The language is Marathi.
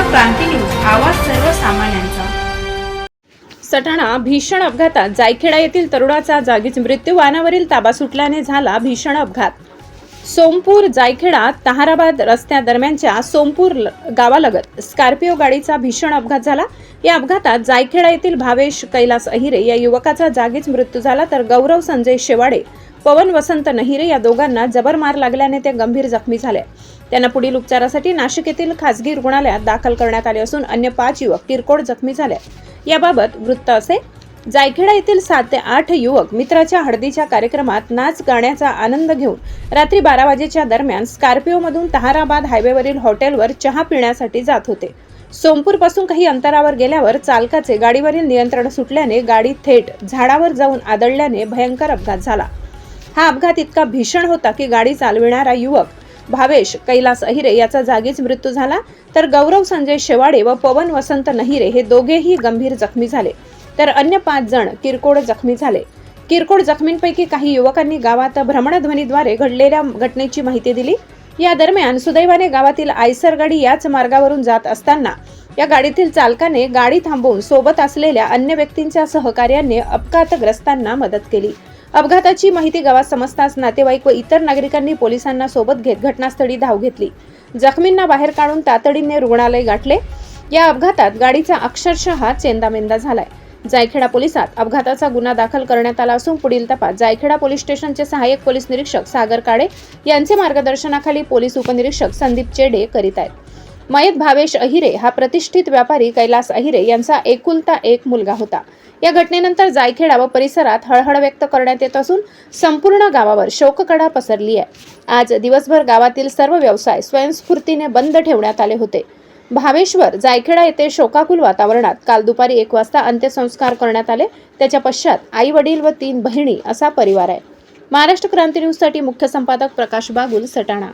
क्रांती न्यूज आवाज सर्वसामान्यांचा. सटाणा भीषण अपघातात जायखेडा येथील तरुणाचा जागीच मृत्यू वाहनावरील ताबा सुटल्याने झाला भीषण अपघात. सोमपूर जायखेडा तहाराबाद रस्त्यादरम्यानच्या सोमपूर गावालगत स्कॉर्पिओ गाडीचा भीषण अपघात झाला. या अपघातात जायखेडा येथील भावेश कैलास अहिरे या युवकाचा जागीच मृत्यू झाला तर गौरव संजय शेवाडे पवन वसंत नहिरे या दोघांना जबर मार लागल्याने ते गंभीर जखमी झाले. त्यांना पुढील उपचारासाठी नाशिक येथील खासगी रुग्णालयात दाखल करण्यात आले असून अन्य पाच युवक किरकोळ जखमी झाले. याबाबत वृत्त असे जायखेडा येथील सात ते आठ युवक मित्राच्या हळदीच्या कार्यक्रमात नाच गाण्याचा आनंद घेऊन रात्री बारा वाजेच्या दरम्यान स्कॉर्पिओमधून तहाराबाद हायवेवरील हॉटेलवर चहा पिण्यासाठी जात होते. सोमपूरपासून काही अंतरावर गेल्यावर चालकाचे गाडीवरील नियंत्रण सुटल्याने गाडी थेट झाडावर जाऊन आदळल्याने भयंकर अपघात झाला. हा अपघात इतका भीषण होता की गाडी चालविणारा युवक भावेश कैलास अहिरे याचा जागीच मृत्यू झाला. तर गौरव संजय शेवाडे व पवन वसंत नहिरे हे दोघेही गंभीर जखमी झाले. तर अन्य पाच जण किरकोळ जखमी झाले. किरकोळ जखमींपैकी काही युवकांनी गावात भ्रमणध्वनीद्वारे घडलेल्या घटनेची माहिती दिली. या दरम्यान सुदैवाने गावातील आयसर गाडी याच मार्गावरून जात असताना या गाडीतील चालकाने गाडी थांबवून सोबत असलेल्या अन्य व्यक्तींच्या सहकार्याने अपघातग्रस्तांना मदत केली. अपघाताची माहिती गावात समजताच नातेवाईक व इतर नागरिकांनी पोलिसांना सोबत घेत घटनास्थळी धाव घेतली. जखमींना बाहेर काढून तातडीने रुग्णालय गाठले. या अपघातात गाडीचा अक्षरशः चेंदामेंदा झालाय. जायखेडा पोलिसात अपघाताचा गुन्हा दाखल करण्यात आला असून पुढील तपास जायखेडा पोलीस स्टेशनचे सहाय्यक पोलीस निरीक्षक सागर काळे यांचे मार्गदर्शनाखाली पोलीस उपनिरीक्षक संदीप चेडे करीत आहेत. मयत भावेश अहिरे हा प्रतिष्ठित व्यापारी कैलास अहिरे यांचा एकुलता एक मुलगा होता. या घटनेनंतर जायखेडा व परिसरात हळहळ व्यक्त करण्यात येत असून संपूर्ण गावावर शोककडा पसरली आहे. आज दिवसभर गावातील सर्व व्यवसाय स्वयंस्फूर्तीने बंद ठेवण्यात आले होते. भावेश्वर जायखेडा येथे शोकाकुल वातावरणात काल दुपारी एक वाजता अंत्यसंस्कार करण्यात आले. त्याच्या पश्चात आई वडील व तीन बहिणी असा परिवार आहे. महाराष्ट्र क्रांती न्यूजसाठी मुख्य संपादक प्रकाश बागुल सटाणा.